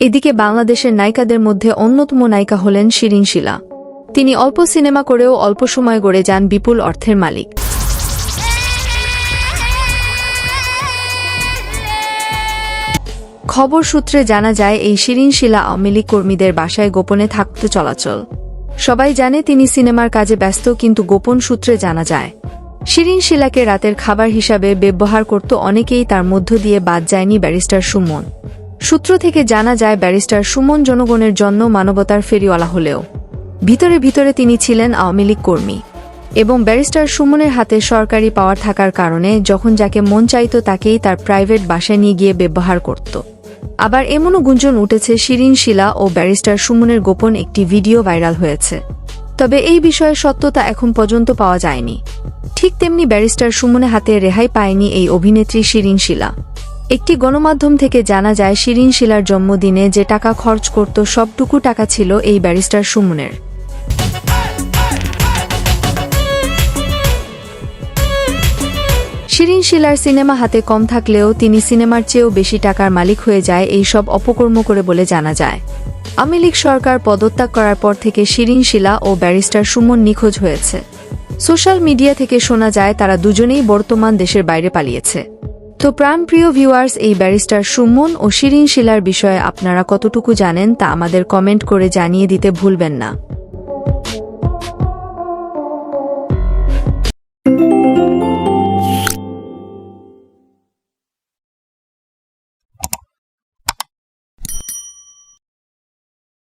এদিকে বাংলাদেশের নায়িকাদের মধ্যে অন্যতম নায়িকা হলেন শিরিন শিলা। তিনি অল্প সিনেমা করেও অল্প সময় গড়ে যান বিপুল অর্থের মালিক। খবর সূত্রে জানা যায়, এই শিরিন শিলা আওয়ামী লীগ কর্মীদের বাসায় গোপনে থাকতে চলাচল। সবাই জানে তিনি সিনেমার কাজে ব্যস্ত, কিন্তু গোপন সূত্রে জানা যায়, শিরিন শিলাকে রাতের খাবার হিসাবে ব্যবহার করত অনেকেই, তার মধ্য দিয়ে বাদ যায়নি ব্যারিস্টার সুমন। সূত্র থেকে জানা যায়, ব্যারিস্টার সুমন জনগণের জন্য মানবতার ফেরিওয়ালা হলেও। ভিতরে ভিতরে তিনি ছিলেন আওয়ামী লীগ কর্মী এবং ব্যারিস্টার সুমনের হাতে সরকারি পাওয়ার থাকার কারণে যখন যাকে মন চাইত তাকেই তার প্রাইভেট বাসায় নিয়ে গিয়ে ব্যবহার করত। আবার এমনও গুঞ্জন উঠেছে, শিরিন, শিলা ও ব্যারিস্টার সুমনের গোপন একটি ভিডিও ভাইরাল হয়েছে। তবে এই বিষয়ে সত্যতা এখন পর্যন্ত পাওয়া যায়নি। ঠিক তেমনি ব্যারিস্টার সুমনের হাতে রেহাই পায়নি এই অভিনেত্রী শিরিন, শিলা। একটি গণমাধ্যম থেকে জানা যায়, শিরিন শিলার জন্মদিনে যে টাকা খরচ করত, সবটুকু টাকা ছিল এই ব্যারিস্টার সুমনের। শিরিন শিলার সিনেমা হাতে কম থাকলেও তিনি সিনেমার চেয়েও বেশি টাকার মালিক হয়ে যায় এই সব অপকর্ম করে বলে জানা যায়। আওয়ামী লীগ সরকার পদত্যাগ করার পর থেকে শিরিন শিলা ও ব্যারিস্টার সুমন নিখোঁজ হয়েছে। সোশ্যাল মিডিয়া থেকে শোনা যায়, তারা দুজনেই বর্তমান দেশের বাইরে পালিয়েছে। তো প্রাণপ্রিয় ভিউয়ার্স এই ব্যারিস্টার সুমন ও শিরিন শিলার বিষয়ে আপনারা কতটুকু জানেন তা আমাদের কমেন্ট করে জানিয়ে দিতে ভুলবেন না।